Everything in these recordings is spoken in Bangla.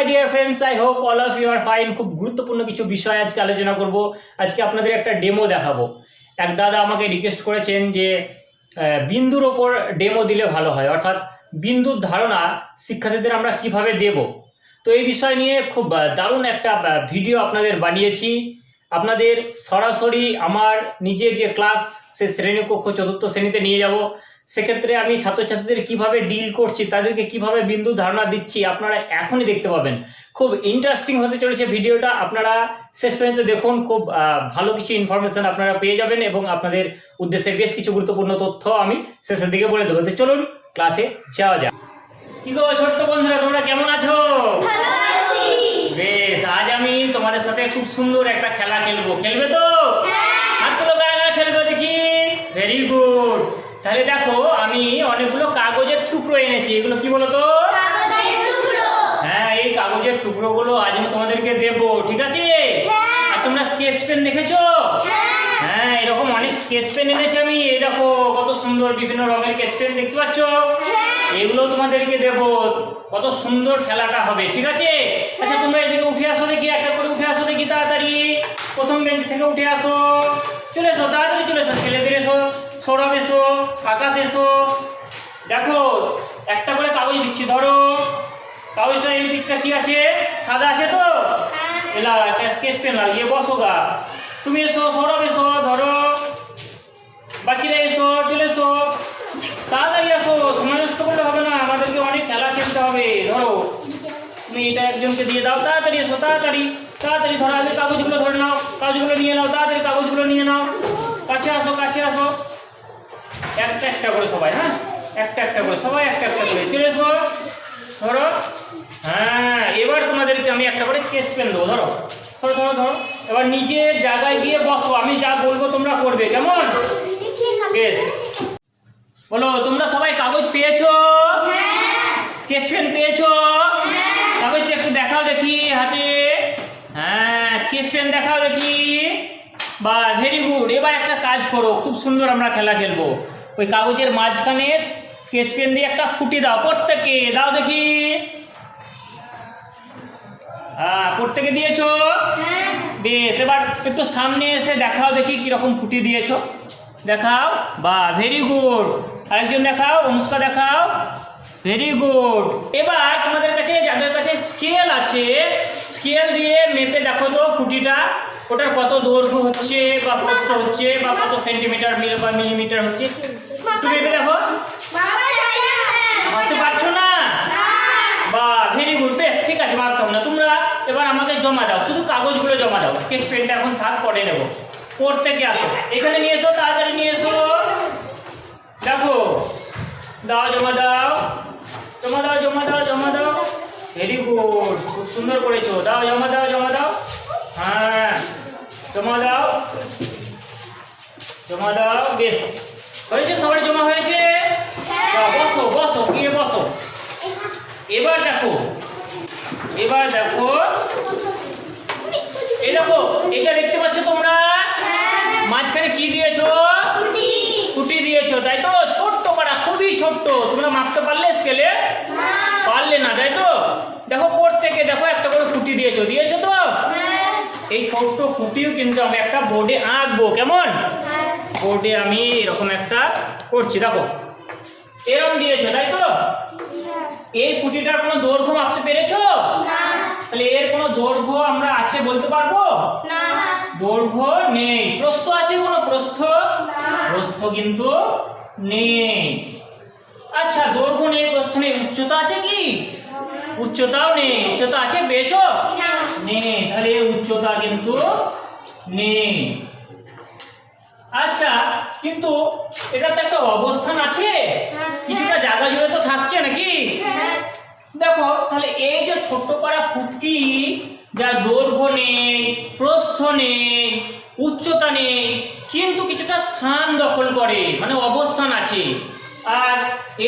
My dear friends I hope all of you are fine খুব গুরুত্বপূর্ণ কিছু বিষয় আজকে আলোচনা করব। আজকে আপনাদের একটা ডেমো দেখাবো। এক দাদা আমাকে রিকোয়েস্ট করেছেন যে বিন্দুর ওপর ডেমো দিলে ভালো হয়। অর্থাৎ বিন্দুর ধারণা শিক্ষার্থীদের আমরা কীভাবে দেব? তো এই বিষয় নিয়ে খুব দারুণ একটা ভিডিও আপনাদের বানিয়েছি। আপনাদের সরাসরি আমার নিজের যে ক্লাস সে শ্রেণীকক্ষ চতুর্থ শ্রেণীতে নিয়ে যাব। সেক্ষেত্রে আমি ছাত্রছাত্রীদের কীভাবে ডিল করছি তাদেরকে কীভাবে বিন্দু ধারণা দিচ্ছি আপনারা এখনই দেখতে পাবেন। খুব ইন্টারেস্টিং হতে চলেছে ভিডিওটা আপনারা শেষ পর্যন্ত দেখুন খুব ভালো কিছু ইনফরমেশন আপনারা পেয়ে যাবেন এবং আপনাদের উদ্দেশ্যে বেশ কিছু গুরুত্বপূর্ণ তথ্য আমি শেষের দিকে বলে দেবো। তো চলুন ক্লাসে যাওয়া যাক। কি গো ছোট্ট বন্ধুরা তোমরা কেমন আছো? বেশ আজ আমি তোমাদের সাথে খুব সুন্দর একটা খেলা খেলব। খেলবে তো? হাত তুলো কারা কারা খেলবে দেখি। ভেরি গুড তাহলে দেখো আমি অনেকগুলো কাগজের টুকরো এনেছি। এগুলো কি বলো তো? হ্যাঁ এই কাগজের টুকরোগুলো আজ আমি তোমাদেরকে দেবো ঠিক আছে? আর তোমরা স্কেচ পেন দেখেছ? হ্যাঁ। এরকম অনেক স্কেচ পেন এনেছি আমি। এই দেখো কত সুন্দর বিভিন্ন রঙের স্কেচ পেন দেখতে পাচ্ছ? এগুলো তোমাদেরকে দেবো। কত সুন্দর খেলাটা হবে ঠিক আছে? আচ্ছা তোমরা এদিকে উঠে আসো দেখি একটা করে উঠে আসো দেখি তাড়াতাড়ি। প্রথম বেঞ্চ থেকে উঠে আসো। চলে এসো তাড়াতাড়ি চলে এসো ছেলেদের এসো। সৌরভ এসো আকাশ এসো। দেখো একটা করে কাগজ দিচ্ছি ধরো। কাগজটা এই দিকটা কি আছে? সাদা আছে তো? এলা একটা স্কেচ পেন লাগিয়ে বসো গা। তুমি এসো সৌরভ এসো ধরো। বাকিরা এসো চলে এসো। তাড়াতাড়ি আসো সময় নষ্ট করলে হবে না আমাদেরকে অনেক খেলা খেলতে হবে ধরো। তুমি এটা একজনকে দিয়ে দাও তাড়াতাড়ি এসো তাড়াতাড়ি। তাড়াতাড়ি ধরো আগে কাগজগুলো ধরে নাও কাগজগুলো নিয়ে নাও তাড়াতাড়ি কাগজগুলো নিয়ে নাও। কাছে আসো কাছে আসো। একটা একটা করে সবাই হ্যাঁ? একটা একটা করে সবাই, একটা একটা করে। চলে এসো, ধরো হ্যাঁ এবার তোমাদেরকে আমি একটা করে কেস পেন দেবো, ধরো। ধরো ধরো ধরো। এবার নিজের জায়গায় গিয়ে বসো, আমি যা বলব তোমরা করবে, কেমন? কেস বলো, তোমরা সবাই কাগজ পেয়েছ? স্কেচ পেন পেয়েছ? কাগজটা একটু দেখাও দেখি হাতে। হ্যাঁ স্কেচ পেন দেখাও দেখি। বা ভেরি গুড এবার একটা কাজ করো, খুব সুন্দর আমরা খেলা খেলব। ওই কাগজের মাঝখানে স্কেচ পেন দিয়ে একটা ফুটি দাও প্রত্যেকে দাও দেখি। হ্যাঁ প্রত্যেকে দিয়েছ? বেশ এবার একটু সামনে এসে দেখাও দেখি কীরকম ফুটি দিয়েছ। দেখাও বা ভেরি গুড আরেকজন দেখাও অনুষ্কা দেখাও। ভেরি গুড এবার তোমাদের কাছে যাদের কাছে স্কেল আছে স্কেল দিয়ে মেপে দেখো তো ফুটিটা ওটার কত দৈর্ঘ্য হচ্ছে বা প্রস্থ হচ্ছে বা কত সেন্টিমিটার মিল বা মিলিমিটার হচ্ছে। ভাবতাম না? তোমরা এবার আমাকে জমা দাও। শুধু কাগজগুলো জমা দাও। স্কেচ এখন থাক, পরে নেব। থেকে আসো। এখানে নিয়ে এসো, তাড়াতাড়ি নিয়ে এসো। দেখো। দাও, জমা দাও। জমা দাও জমা দাও জমা দাও। ভেরি গুড খুব সুন্দর করেছ। দাও, জমা দাও জমা দাও। হ্যাঁ। জমা দাও। জমা দাও। বেশ। হয়েছে জমা হয়েছে দাও, বসো বসো গিয়ে বসো। এবার দেখো। এবার দেখো। এই দেখো এটা দেখতে পাচ্ছ তোমরা? মাঝখানে কি দিয়েছ? কুটি দিয়েছ তাই তো? ছোট্ট পাড়া খুবই ছোট্ট। তোমরা মাপতে পারলে স্কেলে পারলে না তাই তো? দেখো প্রত্যেকে দেখো একটা করে কুটি দিয়েছ। দিয়েছ তো? এই ছোট্ট কুটিও কিন্তু আমি একটা বোর্ডে আঁকবো কেমন? বোর্ডে আমি এরকম একটা করছি। দেখো এরকম দিয়েছ তাই তো? এই পুঁটিটার কোনো দৈর্ঘ্য মাপতে পেরেছ? তাহলে এর কোনো দৈর্ঘ্য আমরা আছে বলতে পারব? দৈর্ঘ্য নেই। প্রস্থ আছে কোনো প্রস্থ? প্রস্থ কিন্তু নেই। আচ্ছা দৈর্ঘ্য নেই প্রস্থ নেই উচ্চতা আছে কি? উচ্চতাও নেই। উচ্চতা আছে পেয়েছ? নেই। তাহলে উচ্চতা কিন্তু নেই। আচ্ছা কিন্তু এটা তো একটা অবস্থান আছে। কিছুটা জায়গা জুড়ে তো থাকছে নাকি? দেখো তাহলে এই যে ছোট্ট পাড়া ফুটকি যার দৈর্ঘ্য নেই প্রস্থ নেই উচ্চতা নেই কিন্তু কিছুটা স্থান দখল করে মানে অবস্থান আছে। আর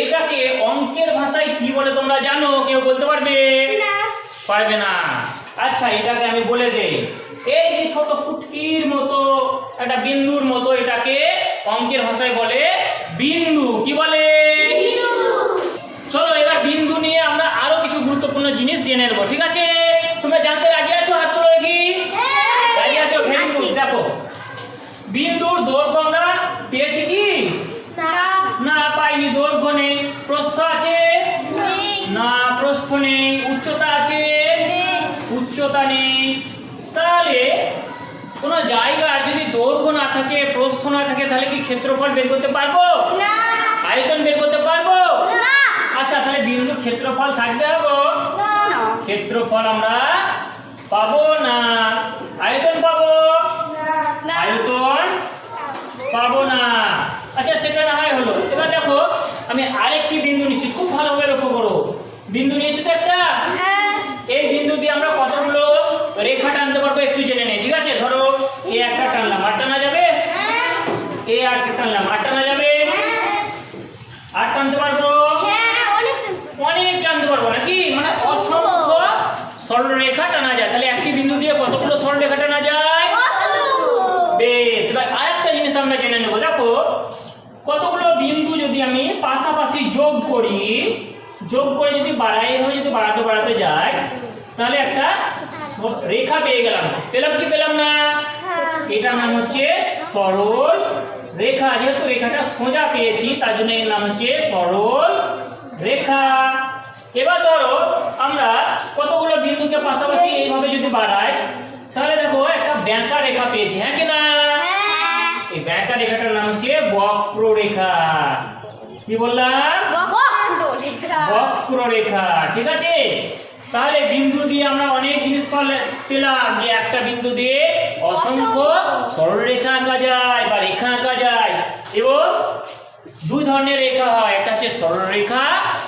এটাকে অঙ্কের ভাষায় কি বলে তোমরা জানো? কেউ বলতে পারবে? পারবে না। আচ্ছা এটাকে আমি বলে দেই। এই যে ছোট ফুটকির মতো একটা বিন্দুর মতো এটাকে অঙ্কের ভাষায় বলে বিন্দু। কি বলে? চলো এবার বিন্দু নিয়ে আমরা আরও কিছু গুরুত্বপূর্ণ জিনিস জেনে নেব ঠিক আছে? তোমরা জানতে রাজি আছো? হাত তুলো দেখি। রাজি আছো? দেখো। বিন্দুর দৈর্ঘ্য আমরা পেয়েছি কি? না। পাইনি দৈর্ঘ্য নেই। প্রস্থ আছে? না প্রস্থ নেই। উচ্চতা আছে? উচ্চতা নেই। তাহলে কোনো না থাকে প্রস্থ না থাকে তাহলে কি ক্ষেত্রফল বের করতে পারব? আয়তন বের করতে পারব? আচ্ছা তাহলে বিন্দুর ক্ষেত্রফল থাকবে হব ক্ষেত্রফল আমরা পাবো না? আয়তন পাবো? আয়তন পাবো না। আচ্ছা সেটা না হয় হলো। এবার দেখো আমি আরেকটি বিন্দু নিচ্ছি খুব ভালোভাবে লক্ষ্য করো। বিন্দু নিয়েছি তো একটা? এই বিন্দু দিয়ে আমরা কতগুলো রেখা টানতে পারব একটু জেনে নেই ঠিক আছে? ধরো এ আর টানলাম আর টানা যাবে আর টানতে পারব অনেক টানতে পারব। নাকি? মানে অসংখ্য সরলরেখা টানা যায়। তাহলে একটি বিন্দু দিয়ে কতগুলো সরলরেখা টানা যায়? বেশ এবার আরেকটা জিনিস আমরা জেনে নেব। দেখো কতগুলো বিন্দু যদি আমি পাশাপাশি যোগ করি যোগ করে যদি বাড়াই এভাবে যদি বাড়াতে বাড়াতে যায় তাহলে একটা রেখা পেয়ে গেলাম। পেলাম কি পেলাম না? এটার নাম হচ্ছে সরল রেখা যেহেতু রেখাটা সোজা পেয়েছি তার জন্য এর নাম হচ্ছে সরল রেখা। এবার ধরো আমরা কতগুলো বিন্দুকে পাশাপাশি এইভাবে যদি বাড়াই তাহলে দেখো একটা ব্যাঁকা রেখা পেয়েছি হ্যাঁ কি না? এই ব্যাঁকা রেখাটার নাম হচ্ছে বক্ররেখা। কি বললাম? বক্ররেখা ঠিক আছে? তাহলে বিন্দু দিয়ে আমরা অনেক জিনিস পেলাম যে একটা বিন্দু দিয়ে অসংখ্য সরলরেখা আঁকা যায় বা রেখা আঁকা যায়। এবং দুই ধরনের রেখা হয় একটা হচ্ছে সরলরেখা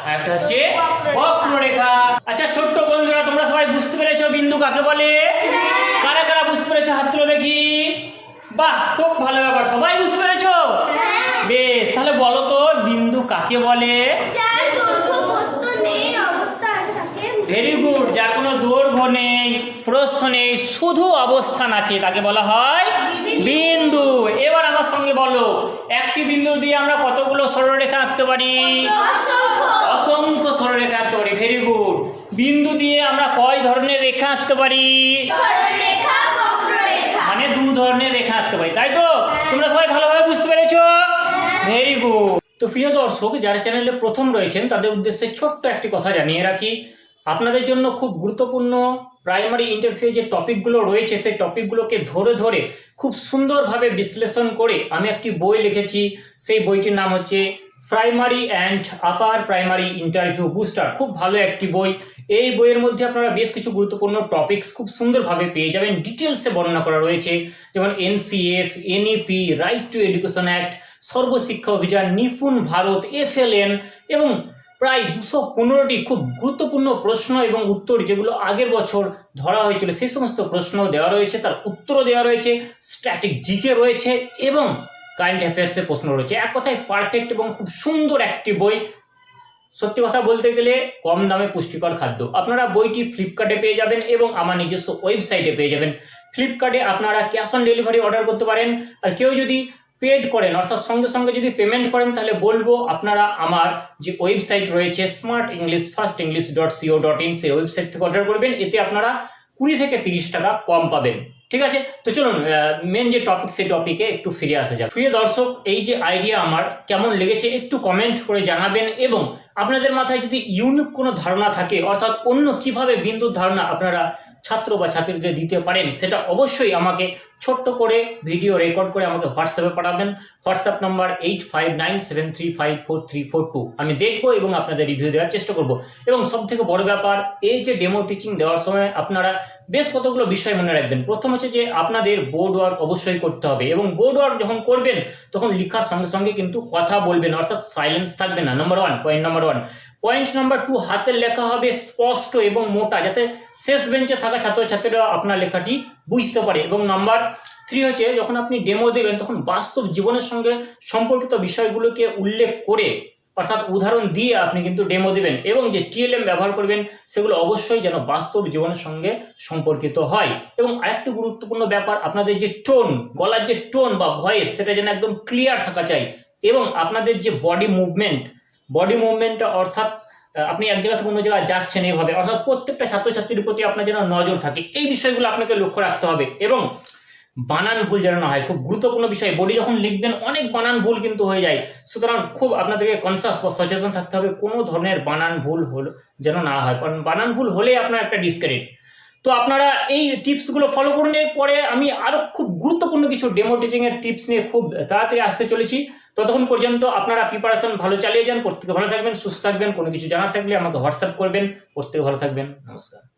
আর একটা হচ্ছে বক্ররেখা। আচ্ছা ছোট্ট বন্ধুরা তোমরা সবাই বুঝতে পেরেছ বিন্দু কাকে বলে? কারা কারা বুঝতে পেরেছ? হাত তুলে দেখি। বাহ খুব ভালো ব্যাপার। সবাই বুঝতে পেরেছ? বেশ তাহলে বলো তো বিন্দু কাকে বলে? ভেরি গুড যার কোনো দৈর্ঘ্য নেই প্রস্থ নেই শুধু অবস্থান আছে তাকে বলা হয় বিন্দু। এবার আমার সঙ্গে বলো একটি বিন্দু দিয়ে আমরা কতগুলো সরলরেখা আঁকতে পারি? অসংখ্য সরলরেখা আঁকতে পারি। ভেরি গুড বিন্দু দিয়ে আমরা কয় ধরনের রেখা আঁকতে পারি? মানে দু ধরনের রেখা আঁকতে পারি তাই তো? তোমরা সবাই ভালোভাবে বুঝতে পেরেছ? ভেরি গুড তো প্রিয় দর্শক যারা চ্যানেলে প্রথম রয়েছেন তাদের উদ্দেশ্যে ছোট্ট একটি কথা জানিয়ে রাখি। আপনাদের জন্য খুব গুরুত্বপূর্ণ প্রাইমারি ইন্টারভিউ যে টপিকগুলো রয়েছে, সেই টপিকগুলোকে ধরে ধরে খুব সুন্দরভাবে বিশ্লেষণ করে আমি একটি বই লিখেছি। সেই বইটির নাম হচ্ছে primary and upper primary interview booster খুব ভালো একটি বই। এই বইয়ের মধ্যে আপনারা বেশ কিছু গুরুত্বপূর্ণ টপিকস খুব সুন্দরভাবে পেয়ে যাবেন। ডিটেলসে বর্ণনা করা রয়েছে, যেমন NCF NEP right to education act Sarva Shiksha Abhiyan, NIPUN Bharat FLN এবং প্রায় দুশো পনেরোটি খুব গুরুত্বপূর্ণ প্রশ্ন এবং উত্তর যেগুলো আগের বছর ধরা হয়েছিল, সেই সমস্ত প্রশ্ন দেওয়া রয়েছে, তার উত্তরও দেওয়া রয়েছে স্ট্যাটিক জিকে রয়েছে এবং কারেন্ট অ্যাফেয়ার্সের প্রশ্ন রয়েছে। এক কথায় পারফেক্ট এবং খুব সুন্দর একটি বই। সত্যি কথা বলতে গেলে কম দামে পুষ্টিকর খাদ্য। আপনারা বইটি ফ্লিপকার্টে পেয়ে যাবেন এবং আমার নিজস্ব ওয়েবসাইটে পেয়ে যাবেন। ফ্লিপকার্টে আপনারা ক্যাশ অন ডেলিভারি অর্ডার করতে পারেন। আর কেউ যদি পেড করেন, অর্থাৎ সঙ্গে সঙ্গে যদি পেমেন্ট করেন, তাহলে বলব আপনারা আমার যে ওয়েবসাইট রয়েছে smart English first English dot co dot in সেই ওয়েবসাইট থেকে অর্ডার করবেন। এতে আপনারা কুড়ি থেকে তিরিশ টাকা কম পাবেন। ঠিক আছে? তো চলুন মেন যে টপিক সেই টপিকে একটু ফিরে আসা যাক। প্রিয় দর্শক, এই যে আইডিয়া আমার কেমন লেগেছে, একটু কমেন্ট করে জানাবেন এবং আপনাদের মাথায় যদি ইউনিক কোনো ধারণা থাকে, অর্থাৎ অন্য কীভাবে বিন্দুর ধারণা আপনারা ছাত্র বা ছাত্রীদের দিতে পারেন, সেটা অবশ্যই আমাকে ছোট্ট করে ভিডিও রেকর্ড করে আমাকে হোয়াটসঅ্যাপে পাঠাবেন। WhatsApp number eight five nine seven three five four three four two আমি দেখব এবং আপনাদের রিভিউ দেওয়ার চেষ্টা করব। এবং সব থেকে বড় ব্যাপার, এই যে ডেমো টিচিং দেওয়ার সময় আপনারা বেশ কতগুলো বিষয় মনে রাখবেন। প্রথম হচ্ছে যে আপনাদের বোর্ড ওয়ার্ক অবশ্যই করতে হবে এবং বোর্ড ওয়ার্ক যখন করবেন, তখন লেখার সঙ্গে সঙ্গে কিন্তু কথা বলবেন, অর্থাৎ সাইলেন্স থাকবে না। Number one point number one point number two হাতের লেখা হবে স্পষ্ট এবং মোটা, যাতে শেষ বেঞ্চে থাকা ছাত্রছাত্রীরা আপনার লেখাটি বুঝতে পারে। এবং নাম্বার থ্রি হচ্ছে, যখন আপনি ডেমো দেবেন, তখন বাস্তব জীবনের সঙ্গে সম্পর্কিত বিষয়গুলোকে উল্লেখ করে, অর্থাৎ উদাহরণ দিয়ে আপনি কিন্তু ডেমো দেবেন এবং যে টিএলএম ব্যবহার করবেন, সেগুলো অবশ্যই যেন বাস্তব জীবনের সঙ্গে সম্পর্কিত হয়। এবং আরেকটি গুরুত্বপূর্ণ ব্যাপার, আপনাদের যে টোন গলার যে টোন বা ভয়েস সেটা যেন একদম ক্লিয়ার থাকা চাই। এবং আপনাদের যে বডি মুভমেন্ট বডি মুভমেন্টটা অর্থাৎ আপনি এক জায়গা থেকে অন্য জায়গায় যাচ্ছেন এইভাবে অর্থাৎ প্রত্যেকটা ছাত্রছাত্রীর প্রতি আপনার যেন নজর থাকে। এই বিষয়গুলো আপনাকে লক্ষ্য রাখতে হবে এবং বানান ভুল যেন না হয়, খুব গুরুত্বপূর্ণ বিষয়। বডি যখন লিখবেন, অনেক বানান ভুল কিন্তু হয়ে যায়। সুতরাং খুব আপনাদেরকে কনসাস বা সচেতন থাকতে হবে, কোনো ধরনের বানান ভুল হল, যেন না হয়। কারণ বানান ভুল হলেই আপনার একটা ডিসক্রেডিট তো আপনারা এই টিপসগুলো ফলো করুন। পরে আমি আরও খুব গুরুত্বপূর্ণ কিছু ডেমো টিচিংয়ের টিপস নিয়ে খুব তাড়াতাড়ি আসতে চলেছি। ততক্ষণ পর্যন্ত আপনারা প্রিপারেশন ভালো চালিয়ে যান, প্রত্যেকে ভালো থাকবেন, সুস্থ থাকবেন, কোনো কিছু জানা থাকলে আমাকে হোয়াটসঅ্যাপ করবেন, প্রত্যেকে ভালো থাকবেন, নমস্কার।